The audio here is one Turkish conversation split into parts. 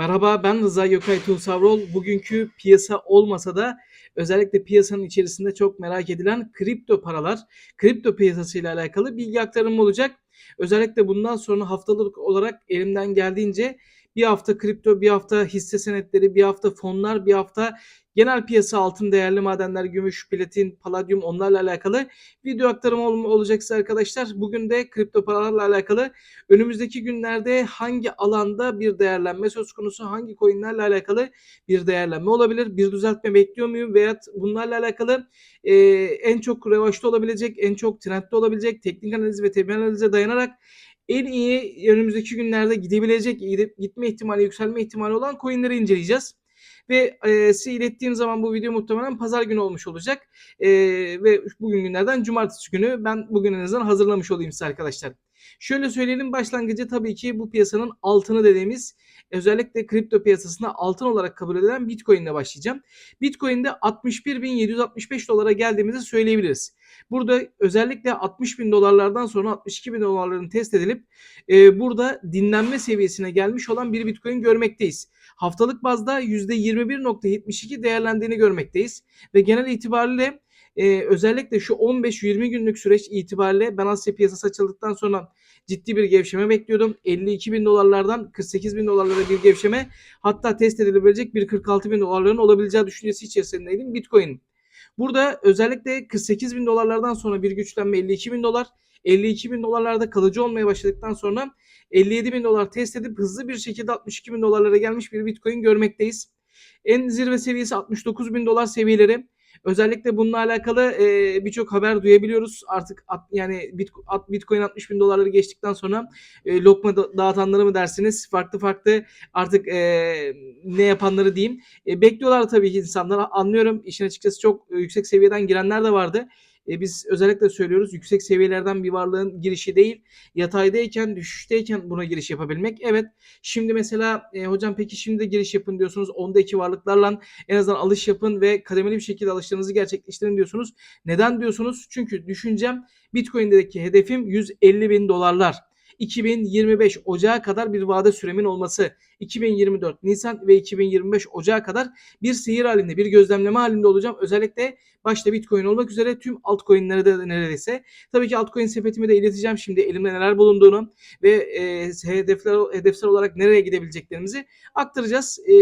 Merhaba ben Rıza Gökay Tunsavrol. Bugünkü piyasa olmasa da özellikle piyasanın içerisinde çok merak edilen kripto paralar, kripto piyasası ile alakalı bilgi aktarımı olacak. Özellikle bundan sonra haftalık olarak elimden geldiğince bir hafta kripto, bir hafta hisse senetleri, bir hafta fonlar, bir hafta genel piyasa altın, değerli madenler, gümüş, platin, paladyum onlarla alakalı video aktarımı ol- olacaksa arkadaşlar. Bugün de kripto paralarla alakalı önümüzdeki günlerde hangi alanda bir değerlenme söz konusu, hangi coinlerle alakalı bir değerlenme olabilir, bir düzeltme bekliyor muyum veya bunlarla alakalı e, en çok revaçta olabilecek, en çok trendde olabilecek teknik analiz ve temel analize dayanarak en iyi önümüzdeki günlerde gidebilecek, gitme ihtimali, yükselme ihtimali olan coinleri inceleyeceğiz. Ve e, size ilettiğim zaman bu video muhtemelen pazar günü olmuş olacak. E, ve bugün günlerden cumartesi günü ben bugün en azından hazırlamış olayım size arkadaşlar. Şöyle söyleyelim başlangıcı tabii ki bu piyasanın altını dediğimiz özellikle kripto piyasasında altın olarak kabul edilen Bitcoin ile başlayacağım. Bitcoin'de 61.765 dolara geldiğimizi söyleyebiliriz. Burada özellikle 60 bin dolarlardan sonra 62 bin dolarların test edilip e, burada dinlenme seviyesine gelmiş olan bir Bitcoin görmekteyiz. Haftalık bazda %21.72 değerlendiğini görmekteyiz ve genel itibariyle e, özellikle şu 15-20 günlük süreç itibariyle ben Asya piyasası açıldıktan sonra ciddi bir gevşeme bekliyordum. 52 bin dolarlardan 48 bin dolarlara bir gevşeme hatta test edilebilecek bir 46 bin dolarların olabileceği düşüncesi içerisindeydim Bitcoin. Burada özellikle 48 bin dolarlardan sonra bir güçlenme 52 bin dolar. 52 bin dolarlarda kalıcı olmaya başladıktan sonra 57 bin dolar test edip hızlı bir şekilde 62 bin dolarlara gelmiş bir Bitcoin görmekteyiz. En zirve seviyesi 69 bin dolar seviyeleri. Özellikle bununla alakalı e, birçok haber duyabiliyoruz. Artık at, yani bit, at, Bitcoin 60 bin dolarları geçtikten sonra e, lokma da, dağıtanları mı dersiniz? Farklı farklı artık e, ne yapanları diyeyim. E, bekliyorlar tabii ki insanlar. Anlıyorum. İşin açıkçası çok yüksek seviyeden girenler de vardı. E, biz özellikle söylüyoruz yüksek seviyelerden bir varlığın girişi değil yataydayken düşüşteyken buna giriş yapabilmek. Evet şimdi mesela e, hocam peki şimdi de giriş yapın diyorsunuz. Onda iki varlıklarla en azından alış yapın ve kademeli bir şekilde alışlarınızı gerçekleştirin diyorsunuz. Neden diyorsunuz? Çünkü düşüncem Bitcoin'deki hedefim 150 bin dolarlar. 2025 Ocağı kadar bir vade süremin olması, 2024 Nisan ve 2025 Ocağı kadar bir seyir halinde, bir gözlemleme halinde olacağım. Özellikle başta Bitcoin olmak üzere tüm altcoin'lere de neredeyse. Tabii ki altcoin sepetimi de ileteceğim şimdi elimde neler bulunduğunu ve e, hedefler hedefsel olarak nereye gidebileceklerimizi aktaracağız. E,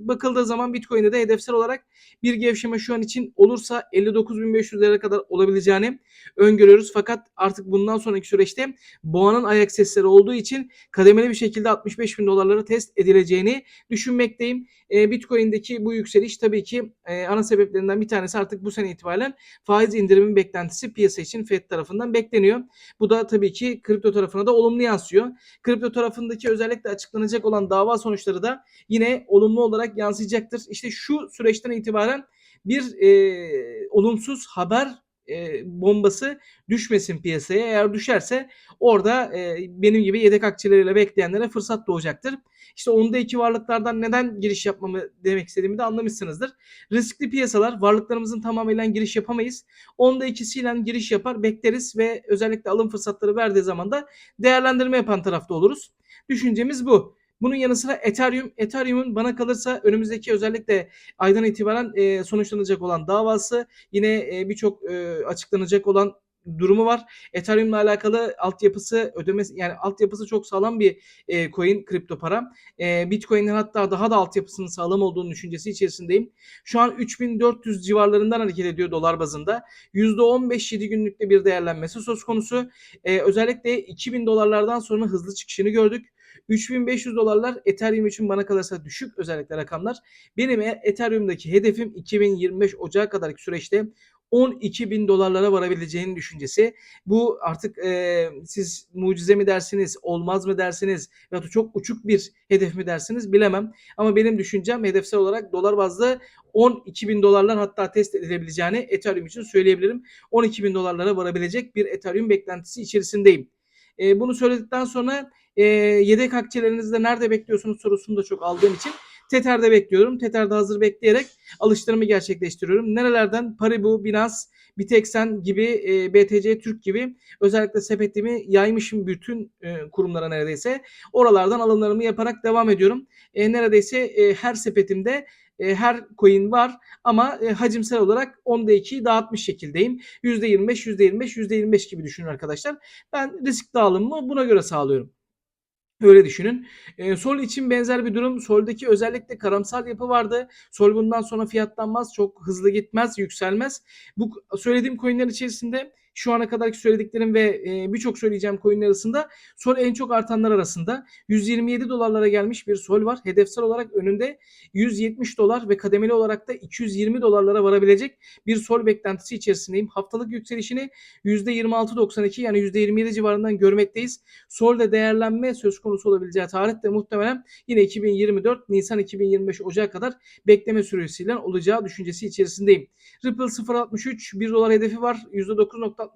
bakıldığı zaman Bitcoin'de de hedefsel olarak bir gevşeme şu an için olursa 59.500'lere kadar olabileceğini öngörüyoruz. Fakat artık bundan sonraki süreçte boğanın ayak sesleri olduğu için kademeli bir şekilde 65 bin dolarları test edileceğini düşünmekteyim. E, Bitcoin'deki bu yükseliş tabii ki e, ana sebeplerinden bir tanesi artık bu sene itibaren faiz indirimin beklentisi piyasa için FED tarafından bekleniyor. Bu da tabii ki kripto tarafına da olumlu yansıyor. Kripto tarafındaki özellikle açıklanacak olan dava sonuçları da yine olumlu olarak yansıyacaktır. İşte şu süreçten itibaren bir e, olumsuz haber e, bombası düşmesin piyasaya. Eğer düşerse orada e, benim gibi yedek akçeleriyle bekleyenlere fırsat doğacaktır. İşte onda iki varlıklardan neden giriş yapmamı demek istediğimi de anlamışsınızdır. Riskli piyasalar varlıklarımızın tamamıyla giriş yapamayız. Onda ikisiyle giriş yapar bekleriz ve özellikle alım fırsatları verdiği zaman da değerlendirme yapan tarafta oluruz. Düşüncemiz bu. Bunun yanı sıra Ethereum. Ethereum'un bana kalırsa önümüzdeki özellikle aydan itibaren e, sonuçlanacak olan davası yine e, birçok e, açıklanacak olan durumu var. Ethereum'la alakalı altyapısı ödemesi yani altyapısı çok sağlam bir e, coin kripto para. E, Bitcoin'den hatta daha da altyapısının sağlam olduğunu düşüncesi içerisindeyim. Şu an 3400 civarlarından hareket ediyor dolar bazında. %15 7 günlükte bir değerlenmesi söz konusu. E, özellikle 2000 dolarlardan sonra hızlı çıkışını gördük. 3500 dolarlar Ethereum için bana kalırsa düşük özellikle rakamlar. Benim Ethereum'daki hedefim 2025 Ocağı kadarki süreçte 12 bin dolarlara varabileceğini düşüncesi. Bu artık e, siz mucize mi dersiniz, olmaz mı dersiniz ya da çok uçuk bir hedef mi dersiniz bilemem. Ama benim düşüncem hedefsel olarak dolar bazlı 12 bin dolarlar hatta test edilebileceğini Ethereum için söyleyebilirim. 12 bin dolarlara varabilecek bir Ethereum beklentisi içerisindeyim. E, bunu söyledikten sonra e, yedek akçelerinizi de nerede bekliyorsunuz sorusunu da çok aldığım için Tether'de bekliyorum. Tether'de hazır bekleyerek alıştırımı gerçekleştiriyorum. Nerelerden? Paribu, Binance, Bitexen gibi, e, BTC Türk gibi özellikle sepetimi yaymışım bütün e, kurumlara neredeyse. Oralardan alımlarımı yaparak devam ediyorum. E, neredeyse e, her sepetimde e, her coin var ama e, hacimsel olarak 10'da 2'yi dağıtmış şekildeyim. %25, %25, %25 gibi düşünün arkadaşlar. Ben risk dağılımımı buna göre sağlıyorum. Öyle düşünün. E, Sol için benzer bir durum. Sol'daki özellikle karamsar yapı vardı. Sol bundan sonra fiyatlanmaz. Çok hızlı gitmez, yükselmez. Bu söylediğim coinler içerisinde şu ana kadarki söylediklerim ve e, birçok söyleyeceğim coinler arasında Sol en çok artanlar arasında 127 dolarlara gelmiş bir Sol var. Hedefsel olarak önünde 170 dolar ve kademeli olarak da 220 dolarlara varabilecek bir Sol beklentisi içerisindeyim. Haftalık yükselişini %26.92 yani %27 civarından görmekteyiz. Sol'de değerlenme söz konusu olabileceği tarih de muhtemelen yine 2024 Nisan 2025 Ocak kadar bekleme süresiyle olacağı düşüncesi içerisindeyim. Ripple 0.63 1 dolar hedefi var.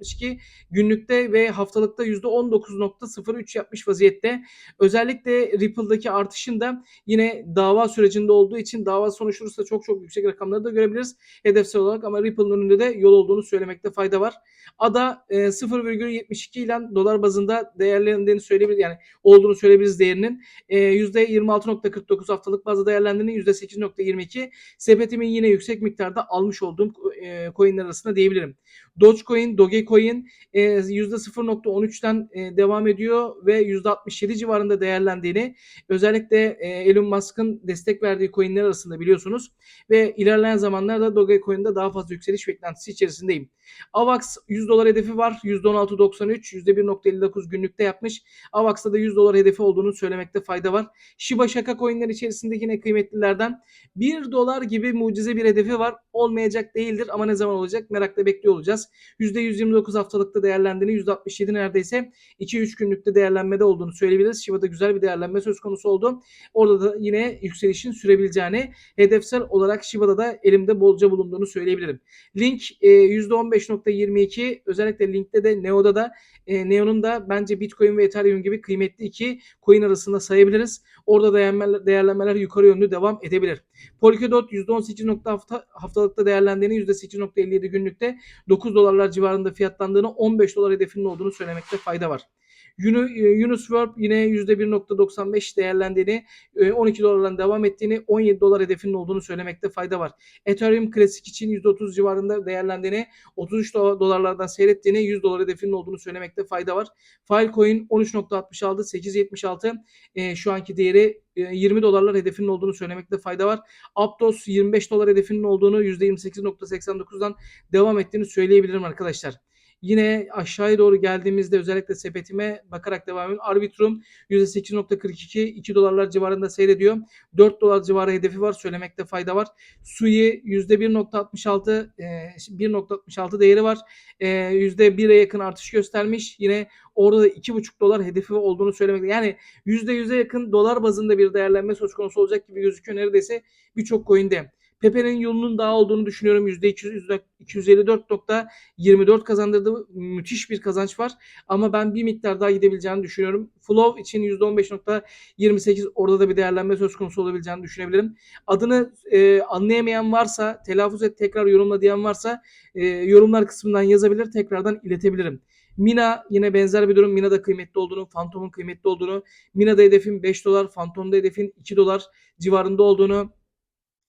%9.62 günlükte ve haftalıkta %19.03 yapmış vaziyette. Özellikle Ripple'daki artışın da yine dava sürecinde olduğu için dava sonuçlanırsa çok çok yüksek rakamları da görebiliriz hedefsel olarak ama Ripple'ın önünde de yol olduğunu söylemekte fayda var. ADA e, 0,72 ile dolar bazında değerlendiğini söyleyebiliriz. Yani olduğunu söyleyebiliriz değerinin. E, %26.49 haftalık bazda değerlendiğini %8.22 sepetimin yine yüksek miktarda almış olduğum e, coinler arasında diyebilirim. Dogecoin, Dogecoin e, %0.13'ten e, devam ediyor ve %67 civarında değerlendiğini özellikle e, Elon Musk'ın destek verdiği coinler arasında biliyorsunuz ve ilerleyen zamanlarda Dogecoin'de daha fazla yükseliş beklentisi içerisindeyim. AVAX 100 dolar hedefi var. %16.93, %1.59 günlükte yapmış. AVAX'ta da 100 dolar hedefi olduğunu söylemekte fayda var. Shiba Shaka coinler içerisinde yine kıymetlilerden 1 dolar gibi mucize bir hedefi var. Olmayacak değildir ama ne zaman olacak merakla bekliyor olacağız. %129 haftalıkta değerlendiğini %67 neredeyse 2-3 günlükte değerlenmede olduğunu söyleyebiliriz. Shiba'da güzel bir değerlenme söz konusu oldu. Orada da yine yükselişin sürebileceğini hedefsel olarak Shiba'da da elimde bolca bulunduğunu söyleyebilirim. Link e, %15.22 özellikle Link'te de Neo'da da e, Neo'nun da bence Bitcoin ve Ethereum gibi kıymetli iki coin arasında sayabiliriz. Orada değerlenmeler, değerlenmeler yukarı yönlü devam edebilir. Polkadot %18. Hafta, haftalıkta değerlendiğini %8.57 günlükte 9 dolarlar civarında fiyatlandığını 15 dolar hedefinin olduğunu söylemekte fayda var. Uniswap yine %1.95 değerlendiğini, 12 dolardan devam ettiğini, 17 dolar hedefinin olduğunu söylemekte fayda var. Ethereum klasik için %30 civarında değerlendiğini, 33 dolarlardan seyrettiğini, 100 dolar hedefinin olduğunu söylemekte fayda var. Filecoin 13.66, 8.76 e, şu anki değeri 20 dolarlar hedefinin olduğunu söylemekte fayda var. Aptos 25 dolar hedefinin olduğunu %28.89'dan devam ettiğini söyleyebilirim arkadaşlar. Yine aşağıya doğru geldiğimizde özellikle sepetime bakarak devam ediyorum. Arbitrum %8.42 2 dolarlar civarında seyrediyor. 4 dolar civarı hedefi var. Söylemekte fayda var. Sui %1.66 1.66 değeri var. %1'e yakın artış göstermiş. Yine orada da 2.5 dolar hedefi olduğunu söylemekte. Yani %100'e yakın dolar bazında bir değerlenme söz konusu olacak gibi gözüküyor neredeyse birçok coin'de. Pepe'nin yolunun daha olduğunu düşünüyorum. %200, %254.24 kazandırdı. Müthiş bir kazanç var. Ama ben bir miktar daha gidebileceğini düşünüyorum. Flow için %15.28 orada da bir değerlenme söz konusu olabileceğini düşünebilirim. Adını e, anlayamayan varsa, telaffuz et tekrar yorumla diyen varsa e, yorumlar kısmından yazabilir. Tekrardan iletebilirim. Mina yine benzer bir durum. Mina'da kıymetli olduğunu, Phantom'un kıymetli olduğunu, Mina'da hedefin 5 dolar, Phantom'da hedefin 2 dolar civarında olduğunu,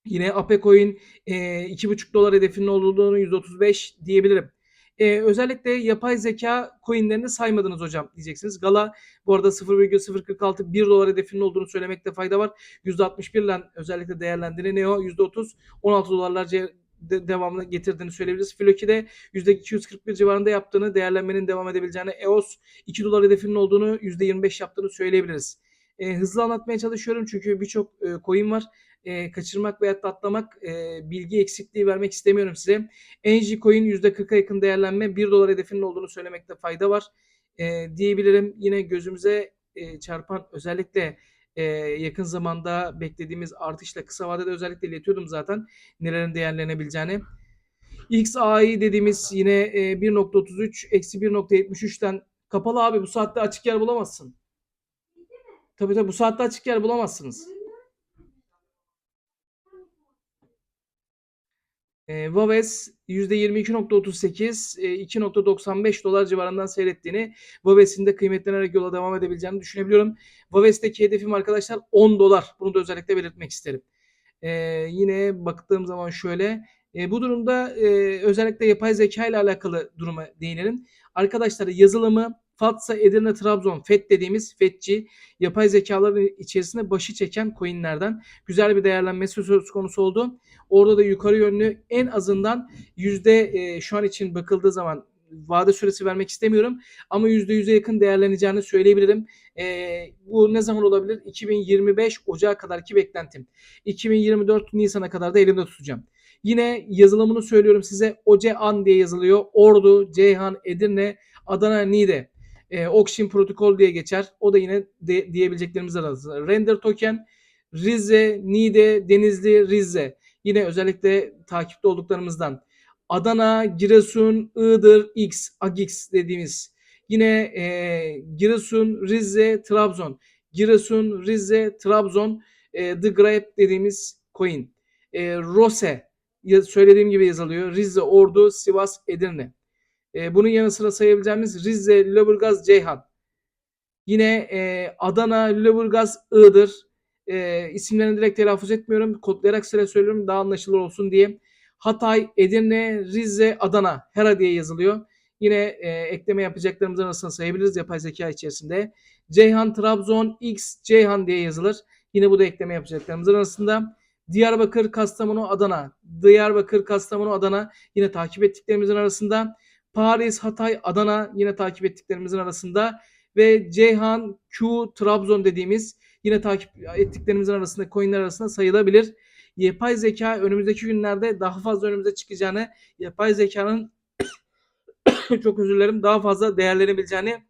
Yine Apecoin e, 2,5 dolar hedefinin olduğunu 135 diyebilirim. E, özellikle yapay zeka coinlerini saymadınız hocam diyeceksiniz. Gala bu arada 0,046 1 dolar hedefinin olduğunu söylemekte fayda var. %61 ile özellikle değerlendiğini Neo %30 16 dolarlar de, devamını getirdiğini söyleyebiliriz. Floki'de %241 civarında yaptığını, değerlenmenin devam edebileceğini, EOS 2 dolar hedefinin olduğunu, %25 yaptığını söyleyebiliriz. E, hızlı anlatmaya çalışıyorum çünkü birçok e, coin var e, kaçırmak veya atlamak e, bilgi eksikliği vermek istemiyorum size. Engie Coin %40'a yakın değerlenme 1 dolar hedefinin olduğunu söylemekte fayda var. E, diyebilirim yine gözümüze e, çarpan özellikle e, yakın zamanda beklediğimiz artışla kısa vadede özellikle iletiyordum zaten nelerin değerlenebileceğini. XAI dediğimiz yine e, 1.33 eksi 1.73'ten kapalı abi bu saatte açık yer bulamazsın. Tabii tabii bu saatte açık yer bulamazsınız. E, Vaves %22.38, e, 2.95 dolar civarından seyrettiğini, Vaves'in de kıymetlenerek yola devam edebileceğini düşünebiliyorum. Vaves'teki hedefim arkadaşlar 10 dolar. Bunu da özellikle belirtmek isterim. E, yine baktığım zaman şöyle, e, bu durumda e, özellikle yapay zeka ile alakalı duruma değinelim. Arkadaşlar yazılımı Fatsa, Edirne, Trabzon, FET dediğimiz FETçi yapay zekaların içerisinde başı çeken coinlerden güzel bir değerlenmesi söz konusu oldu. Orada da yukarı yönlü en azından yüzde e, şu an için bakıldığı zaman vade süresi vermek istemiyorum ama yüzde yüze yakın değerleneceğini söyleyebilirim. E, bu ne zaman olabilir? 2025 Ocağı kadarki beklentim. 2024 Nisan'a kadar da elimde tutacağım. Yine yazılımını söylüyorum size. Ocean diye yazılıyor. Ordu, Ceyhan, Edirne, Adana, Niğde. E, Oxin protokol diye geçer. O da yine de, diyebileceklerimiz arasında. Render token, Rize, Niğde, Denizli, Rize. Yine özellikle takipte olduklarımızdan. Adana, Giresun, Iğdır, X, Agix dediğimiz. Yine e, Giresun, Rize, Trabzon. Giresun, Rize, Trabzon, e, The Grape dediğimiz coin. E, Rose, söylediğim gibi yazılıyor. Rize, Ordu, Sivas, Edirne. E, bunun yanı sıra sayabileceğimiz Rize, Lüleburgaz, Ceyhan. Yine e, Adana, Lüleburgaz, Iğdır. E, isimlerini direkt telaffuz etmiyorum. Kodlayarak sıra söylüyorum daha anlaşılır olsun diye. Hatay, Edirne, Rize, Adana. Hera diye yazılıyor. Yine e, ekleme yapacaklarımız arasında sayabiliriz yapay zeka içerisinde. Ceyhan, Trabzon, X, Ceyhan diye yazılır. Yine bu da ekleme yapacaklarımız arasında. Diyarbakır, Kastamonu, Adana. Diyarbakır, Kastamonu, Adana yine takip ettiklerimizin arasında. Paris, Hatay, Adana yine takip ettiklerimizin arasında ve Ceyhan, Q, Trabzon dediğimiz yine takip ettiklerimizin arasında coinler arasında sayılabilir. Yapay zeka önümüzdeki günlerde daha fazla önümüze çıkacağını, yapay zekanın çok özür dilerim daha fazla değerlenebileceğini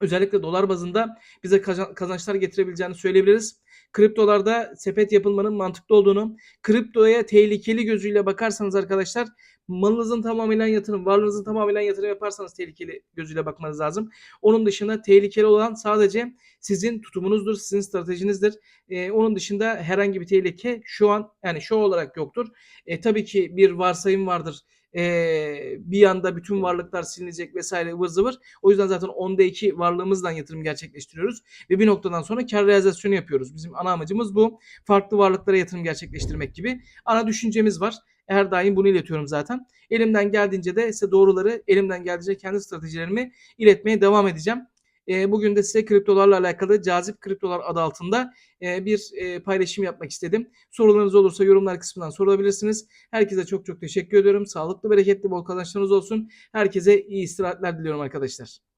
özellikle dolar bazında bize kazançlar getirebileceğini söyleyebiliriz. Kriptolarda sepet yapılmanın mantıklı olduğunu, kriptoya tehlikeli gözüyle bakarsanız arkadaşlar malınızın tamamıyla yatırım, varlığınızın tamamıyla yatırım yaparsanız tehlikeli gözüyle bakmanız lazım. Onun dışında tehlikeli olan sadece sizin tutumunuzdur, sizin stratejinizdir. Ee, onun dışında herhangi bir tehlike şu an yani şu olarak yoktur. E, tabii ki bir varsayım vardır e, bir anda bütün varlıklar silinecek vesaire ıvır zıvır. O yüzden zaten onda iki varlığımızdan yatırım gerçekleştiriyoruz. Ve bir noktadan sonra kar realizasyonu yapıyoruz. Bizim ana amacımız bu. Farklı varlıklara yatırım gerçekleştirmek gibi. Ana düşüncemiz var. Her daim bunu iletiyorum zaten. Elimden geldiğince de size doğruları elimden geldiğince kendi stratejilerimi iletmeye devam edeceğim. E, bugün de size kriptolarla alakalı cazip kriptolar adı altında e, bir e, paylaşım yapmak istedim. Sorularınız olursa yorumlar kısmından sorabilirsiniz. Herkese çok çok teşekkür ediyorum. Sağlıklı, bereketli, bol kazançlarınız olsun. Herkese iyi istirahatler diliyorum arkadaşlar.